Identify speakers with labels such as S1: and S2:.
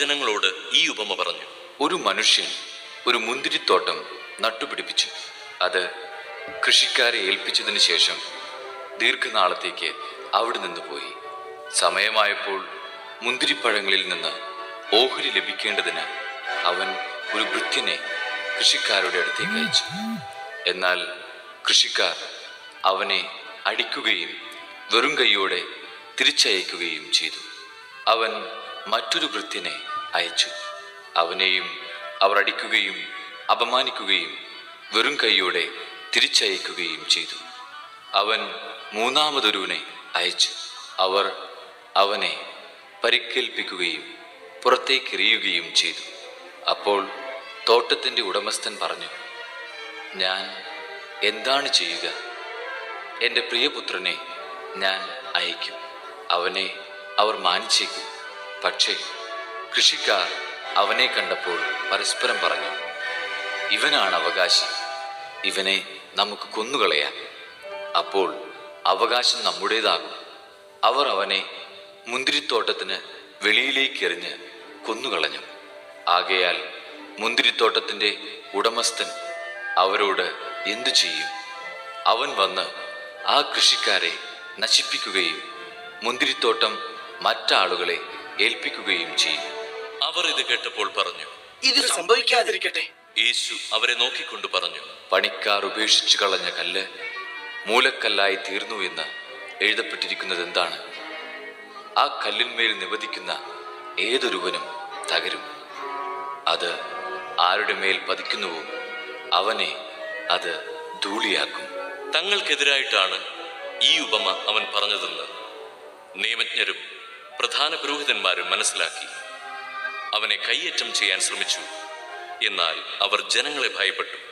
S1: ജനങ്ങളോട് ഈ ഉപമ പറഞ്ഞു.
S2: ഒരു മനുഷ്യൻ ഒരു മുന്തിരിത്തോട്ടം നട്ടുപിടിപ്പിച്ചു. അത് കൃഷിക്കാരെ ഏൽപ്പിച്ചതിന് ശേഷം ദീർഘനാളത്തേക്ക് അവിടെ നിന്ന് പോയി. സമയമായപ്പോൾ മുന്തിരിപ്പഴങ്ങളിൽ നിന്ന് ഓഹരി ലഭിക്കേണ്ടതിന് അവൻ ഒരു വൃത്തിനെ കൃഷിക്കാരുടെ അടുത്തേക്ക് അയച്ചു. എന്നാൽ കൃഷിക്കാർ അവനെ അടിക്കുകയും വെറും കൈയോടെ തിരിച്ചയക്കുകയും ചെയ്തു. അവൻ മറ്റൊരു ഭൃത്യനെ അയച്ചു. അവനെയും അവർ അടിക്കുകയും അപമാനിക്കുകയും വെറും കൈയോടെ തിരിച്ചയക്കുകയും ചെയ്തു. അവൻ മൂന്നാമതൊരുവിനെ അയച്ചു. അവർ അവനെ പരിക്കേൽപ്പിക്കുകയും പുറത്തേക്കെറിയുകയും ചെയ്തു. അപ്പോൾ തോട്ടത്തിന്റെ ഉടമസ്ഥൻ പറഞ്ഞു ഞാൻ എന്താണ് ചെയ്യുക? എന്റെ പ്രിയപുത്രനെ ഞാൻ അയക്കും അവനെ അവർ മാനിച്ചേക്കും. പക്ഷേ കൃഷിക്കാർ അവനെ കണ്ടപ്പോൾ പരസ്പരം പറഞ്ഞു ഇവനാണ് അവകാശി. ഇവനെ നമുക്ക് കൊന്നുകളയാം. അപ്പോൾ അവകാശം നമ്മുടേതാകും. അവർ അവനെ മുന്തിരിത്തോട്ടത്തിന് വെളിയിലേക്ക് എറിഞ്ഞ് കൊന്നുകളഞ്ഞു. ആകയാൽ മുന്തിരിത്തോട്ടത്തിന്റെ ഉടമസ്ഥൻ അവരോട് എന്തു ചെയ്യും? അവൻ വന്ന് ആ കൃഷിക്കാരെ നശിപ്പിക്കുകയും മുന്തിരിത്തോട്ടം മറ്റാളുകളെ ഏൽപ്പിക്കുകയും ചെയ്യും.
S1: അവർ ഇത് കേട്ടപ്പോൾ പറഞ്ഞു
S3: ഇത് സംഭവിക്കാതിരിക്കട്ടെ.
S1: യേശു അവരെ നോക്കിക്കൊണ്ട് പറഞ്ഞു
S2: പണിക്കാർ ഉപേക്ഷിച്ചു കളഞ്ഞ കല്ല് മൂലക്കല്ലായി തീർന്നു എന്ന് എഴുതപ്പെട്ടിരിക്കുന്നത് എന്താണ്? ആ കല്ലിന്മേൽ നിവദിക്കുന്ന ഏതൊരുവനും തകരും. അത് ആരുടെ മേൽ പതിക്കുന്നുവോ അവനെ അത് ധൂളിയാക്കും.
S1: തങ്ങൾക്കെതിരായിട്ടാണ് ഈ ഉപമ അവൻ പറഞ്ഞതെന്ന് നിയമജ്ഞരും പ്രധാന പുരോഹിതന്മാരും മനസ്സിലാക്കി. അവനെ കയ്യേറ്റം ചെയ്യാൻ ശ്രമിച്ചു. എന്നാൽ അവർ ജനങ്ങളെ ഭയപ്പെട്ടു.